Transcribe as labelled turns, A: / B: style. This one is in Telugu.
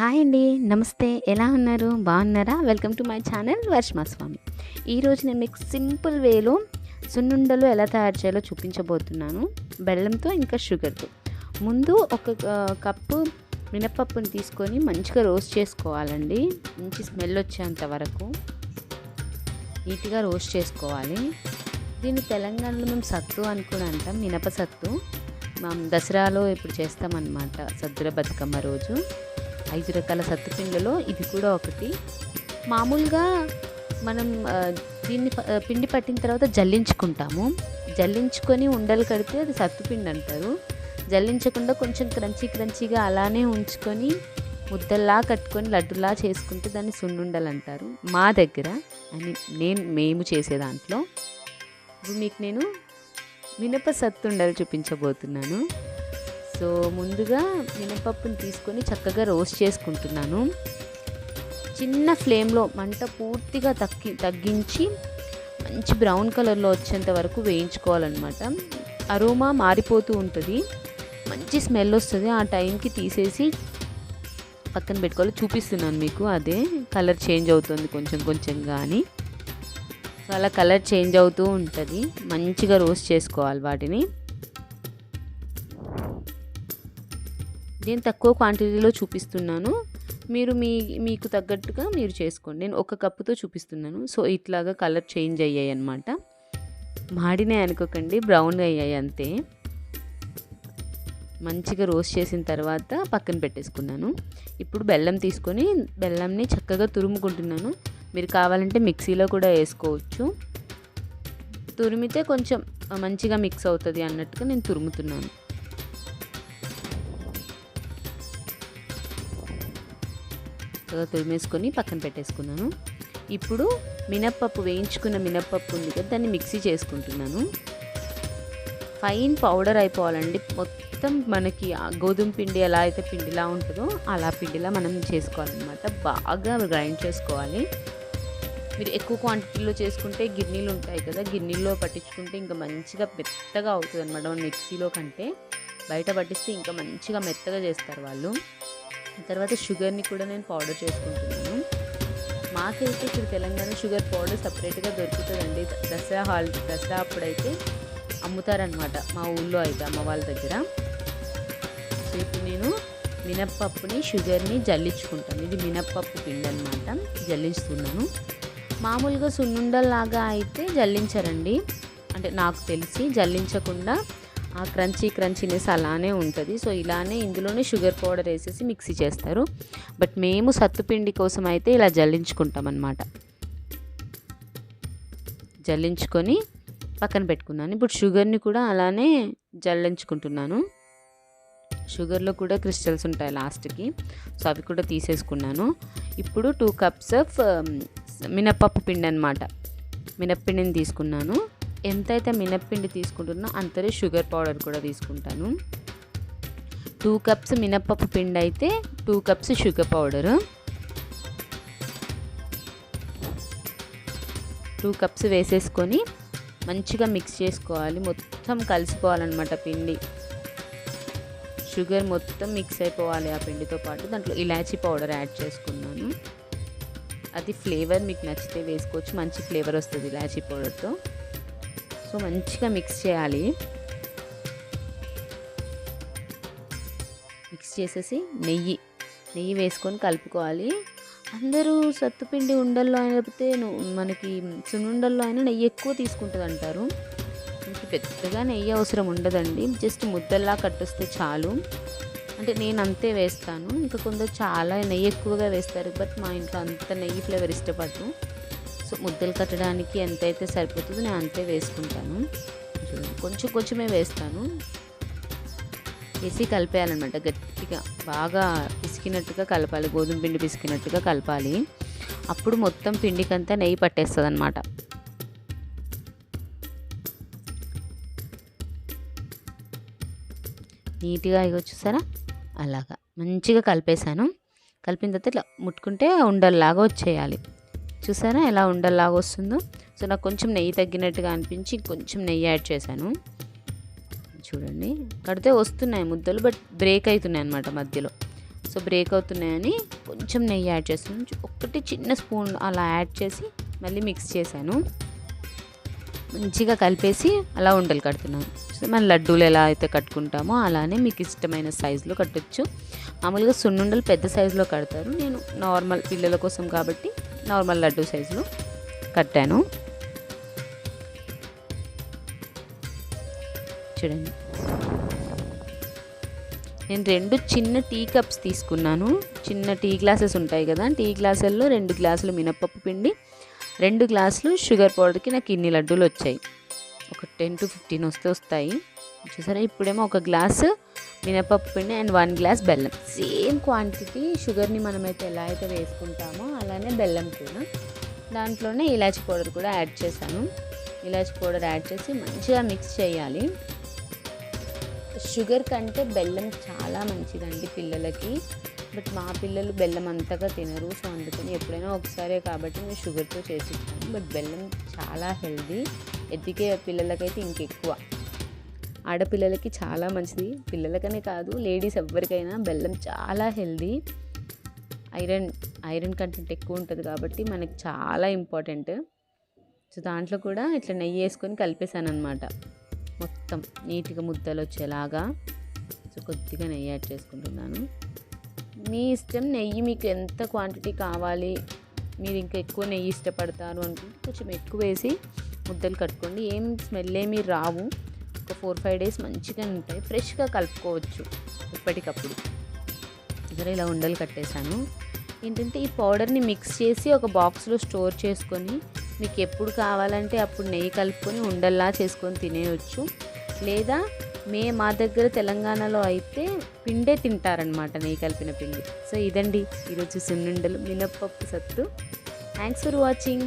A: హాయ్ అండి నమస్తే. ఎలా ఉన్నారు? బాగున్నారా? వెల్కమ్ టు మై ఛానల్ వర్షమా స్వామి ఈరోజు నేను మీకు సింపుల్ వేలో సున్నుండలు ఎలా తయారు చేయాలో చూపించబోతున్నాను. బెల్లంతో ఇంకా షుగర్తో. ముందు ఒక కప్పు మినపప్పుని తీసుకొని మంచిగా రోస్ట్ చేసుకోవాలండి. మంచి స్మెల్ వచ్చేంత వరకు. నీట్గా రోస్ట్ చేసుకోవాలి. దీన్ని తెలంగాణలో మేము సత్తు అని కూడా అంటాం మినప సత్తు. మనం దసరాలో ఇప్పుడు చేస్తామన్నమాట సద్దుల బతుకమ్మ రోజు. ఐదు రకాల సత్తుపిండిలో ఇది కూడా ఒకటి. మామూలుగా మనం దీన్ని ప- పిండి పట్టిన తర్వాత జల్లించుకుంటాము. జల్లించుకొని ఉండలు కడితే అది సత్తుపిండి అంటారు. జల్లించకుండా కొంచెం క్రంచీ క్రంచీగా అలానే ఉంచుకొని ముద్దల్లా కట్టుకొని లడ్డులా చేసుకుంటే దాన్ని సున్నుండలు అంటారు. మా దగ్గర అని నేను మేము చేసే దాంట్లో ఇప్పుడు మీకు నేను మినప సత్తుండలు చూపించబోతున్నాను. సో ముందుగా మినపప్పుని తీసుకొని చక్కగా రోస్ట్ చేసుకుంటున్నాను. చిన్న ఫ్లేమ్లో మంట పూర్తిగా తగ్గి తగ్గించి మంచి బ్రౌన్ కలర్లో వచ్చేంత వరకు వేయించుకోవాలన్నమాట. అరోమా మారిపోతూ ఉంటుంది. మంచి స్మెల్ వస్తుంది. ఆ టైంకి తీసేసి పక్కన పెట్టుకోవాలి. చూపిస్తున్నాను మీకు అదే. కలర్ చేంజ్ అవుతుంది కొంచెం కొంచెం కానీ సో అలా కలర్ చేంజ్ అవుతూ ఉంటుంది. మంచిగా రోస్ట్ చేసుకోవాలి వాటిని. నేను తక్కువ క్వాంటిటీలో చూపిస్తున్నాను. మీరు మీ మీకు తగ్గట్టుగా మీరు చేసుకోండి. నేను ఒక కప్పుతో చూపిస్తున్నాను. సో ఇట్లాగా కలర్ చేంజ్ అయ్యాయి అనమాట మాడినాయి అనుకోకండి బ్రౌన్ అయ్యాయి అంతే. మంచిగా రోస్ట్ చేసిన తర్వాత పక్కన పెట్టేసుకున్నాను. ఇప్పుడు బెల్లం తీసుకొని బెల్లంని చక్కగా తురుముకుంటున్నాను. మీరు కావాలంటే మిక్సీలో కూడా వేసుకోవచ్చు. తురిమితే కొంచెం మంచిగా మిక్స్ అవుతుంది అన్నట్టుగా నేను తురుముతున్నాను. చక్కగా తురిమేసుకొని పక్కన పెట్టేసుకున్నాను. ఇప్పుడు మినప్పప్పు వేయించుకున్న మినప్పప్పు ఉంది కదా దాన్ని మిక్సీ చేసుకుంటున్నాను. ఫైన్ పౌడర్ అయిపోవాలండి. మొత్తం మనకి గోధుమ పిండి ఎలా అయితే పిండిలా ఉంటుందో అలా పిండిలా మనం చేసుకోవాలన్నమాట. బాగా గ్రైండ్ చేసుకోవాలి. మీరు ఎక్కువ క్వాంటిటీలో చేసుకుంటే గిన్నెలు ఉంటాయి కదా గిన్నెల్లో పట్టించుకుంటే ఇంకా మంచిగా మెత్తగా అవుతుంది అనమాట మిక్సీలో కంటే బయట పట్టిస్తే ఇంకా మంచిగా మెత్తగా చేస్తారు వాళ్ళు. తర్వాత షుగర్ని కూడా నేను పౌడర్ చేసుకుంటున్నాను. మాకైతే ఇక్కడ తెలంగాణ షుగర్ పౌడర్ సపరేట్గా దొరుకుతుందండి. దసరా హాల్ దసరా అప్పుడైతే అమ్ముతారనమాట మా ఊళ్ళో అయితే అమ్మ వాళ్ళ దగ్గర. సో ఇప్పుడు నేను మినప్పప్పుని షుగర్ని జల్లించుకుంటాను. ఇది మినప్పప్పు పిండి అనమాట జల్లిస్తున్నాను మామూలుగా సున్నుండల్లాగా అయితే జల్లించరండి. అంటే నాకు తెలిసి జల్లించకుండా ఆ క్రంచీ క్రంచీనెస్ అలానే ఉంటుంది. సో ఇలానే ఇందులోనే షుగర్ పౌడర్ వేసేసి మిక్సీ చేస్తారు. బట్ మేము సత్తుపిండి కోసం అయితే ఇలా జల్లించుకుంటాం అన్నమాట జల్లించుకొని పక్కన పెట్టుకున్నాను. ఇప్పుడు షుగర్ని కూడా అలానే జల్లించుకుంటున్నాను. షుగర్లో కూడా క్రిస్టల్స్ ఉంటాయి లాస్ట్కి. సో అవి కూడా తీసేసుకున్నాను. ఇప్పుడు టూ కప్స్ ఆఫ్ మినప్పప్పు పిండి అనమాట మినప్పిండిని తీసుకున్నాను. ఎంతైతే మినప్పిండి తీసుకుంటున్నా అంతనే షుగర్ పౌడర్ కూడా తీసుకుంటాను. టూ కప్స్ మినప్పప్పు పిండి అయితే two cups sugar powder. Two cups వేసేసుకొని మంచిగా మిక్స్ చేసుకోవాలి. మొత్తం కలిసిపోవాలన్నమాట పిండి. షుగర్ మొత్తం మిక్స్ అయిపోవాలి ఆ పిండితో పాటు. దాంట్లో ఇలాచీ పౌడర్ యాడ్ చేసుకున్నాను. అది ఫ్లేవర్ మీకు నచ్చితే వేసుకోవచ్చు. మంచి ఫ్లేవర్ వస్తుంది ఇలాచీ పౌడర్తో. సో మంచిగా మిక్స్ చేయాలి. మిక్స్ చేసేసి నెయ్యి నెయ్యి వేసుకొని కలుపుకోవాలి. అందరూ సత్తుపిండి ఉండల్లో అయినా లేకపోతే మనకి సున్నుండల్లో అయినా నెయ్యి ఎక్కువ తీసుకుంటుంది అంటారు మనకి పెద్దగా నెయ్యి అవసరం ఉండదండి. జస్ట్ ముద్దల్లా కట్టొస్తే చాలు. అంటే నేను అంతే వేస్తాను. ఇంకా కొందరు చాలా నెయ్యి ఎక్కువగా వేస్తారు. బట్ మా ఇంట్లో అంత నెయ్యి ఫ్లేవర్ ఇష్టపడరు. సో ముద్దలు కట్టడానికి ఎంతైతే సరిపోతుందో నేను అంతే వేసుకుంటాను. కొంచెం కొంచెమే వేస్తాను. వేసి కలిపేయాలన్నమాట గట్టిగా బాగా పిసికినట్టుగా కలపాలి గోధుమ పిండి పిసికినట్టుగా కలపాలి. అప్పుడు మొత్తం పిండికంతా నెయ్యి పట్టేస్తుంది అనమాట నీట్గా ఇగో చూసారా? అలాగా మంచిగా కలిపేశాను. కలిపిన తర్వాత ఇట్లా ముట్టుకుంటే ఉండల్లాగా వచ్చేయాలి. చూసారా ఎలా ఉండల్లాగా వస్తుందో? సో నాకు కొంచెం నెయ్యి తగ్గినట్టుగా అనిపించి కొంచెం నెయ్యి యాడ్ చేశాను. చూడండి. కడితే వస్తున్నాయి ముద్దలు బట్ బ్రేక్ అవుతున్నాయి అన్నమాట మధ్యలో. సో బ్రేక్ అవుతున్నాయని కొంచెం నెయ్యి యాడ్ చేస్తున్నాను. ఒకటి చిన్న స్పూన్ అలా యాడ్ చేసి మళ్ళీ మిక్స్ చేశాను. మంచిగా కలిపేసి అలా ఉండలు కడుతున్నాను. సో మన లడ్డూలు ఎలా అయితే కట్టుకుంటామో అలానే మీకు ఇష్టమైన సైజులో కట్టొచ్చు. మామూలుగా సున్నుండలు పెద్ద సైజులో కడతారు. నేను నార్మల్ పిల్లల కోసం కాబట్టి నార్మల్ లడ్డు సైజులో కట్టాను. చూడండి. నేను రెండు చిన్న టీ కప్స్ తీసుకున్నాను. చిన్న టీ గ్లాసెస్ ఉంటాయి కదా టీ గ్లాసుల్లో రెండు గ్లాసులు మినపప్పు పిండి రెండు గ్లాసులు షుగర్ పౌడర్కి నాకు ఇన్ని లడ్డూలు వచ్చాయి. ఒక టెన్ టు ఫిఫ్టీన్ వస్తే వస్తాయి. చూసారా? ఇప్పుడేమో ఒక గ్లాసు మినపప్పు పిండి అండ్ వన్ గ్లాస్ బెల్లం. సేమ్ క్వాంటిటీ షుగర్ని మనమైతే ఎలా అయితే వేసుకుంటామో అలానే బెల్లం కూడా. దాంట్లోనే ఇలాచి పౌడర్ కూడా యాడ్ చేశాను. ఇలాచి పౌడర్ యాడ్ చేసి మంచిగా మిక్స్ చేయాలి. షుగర్ కంటే బెల్లం చాలా మంచిదండి పిల్లలకి. బట్ మా పిల్లలు బెల్లం అంతగా తినరు. సో అందుకని ఎప్పుడైనా ఒకసారే కాబట్టి నేను షుగర్తో చేసి బట్ బెల్లం చాలా హెల్దీ ఎదిగే పిల్లలకైతే ఇంకెక్కువ. ఆడపిల్లలకి చాలా మంచిది. పిల్లలకనే కాదు లేడీస్ ఎవరికైనా బెల్లం చాలా హెల్దీ. ఐరన్ ఐరన్ కంటెంట్ ఎక్కువ ఉంటుంది కాబట్టి మనకి చాలా ఇంపార్టెంట్. సో దాంట్లో కూడా ఇట్లా నెయ్యి వేసుకొని కలిపేశాను అనమాట మొత్తం నీట్గా ముద్దలు వచ్చేలాగా. సో కొద్దిగా నెయ్యి యాడ్ చేసుకుంటున్నాను. మీ ఇష్టం నెయ్యి మీకు ఎంత క్వాంటిటీ కావాలి? మీరు ఇంకా ఎక్కువ నెయ్యి ఇష్టపడతారు అనుకుంటే కొంచెం ఎక్కువ వేసి ముద్దలు కట్టుకోండి. ఏం స్మెల్ ఏమీ రావు. ఒక ఫోర్ ఫైవ్ డేస్ మంచిగా ఉంటాయి ఫ్రెష్గా కలుపుకోవచ్చు ఎప్పటికప్పుడు సరే ఇలా ఉండలు కట్టేశాను. ఏంటంటే ఈ పౌడర్ని మిక్స్ చేసి ఒక బాక్స్లో స్టోర్ చేసుకొని మీకు ఎప్పుడు కావాలంటే అప్పుడు నెయ్యి కలుపుకొని ఉండల్లా చేసుకొని తినేయచ్చు. లేదా మే మా దగ్గర తెలంగాణలో అయితే పిండే తింటారనమాట నెయ్యి కలిపిన పిండి. సో ఇదండి ఈరోజు సున్నుండలు మినప్పప్పు సత్తు. Thanks for watching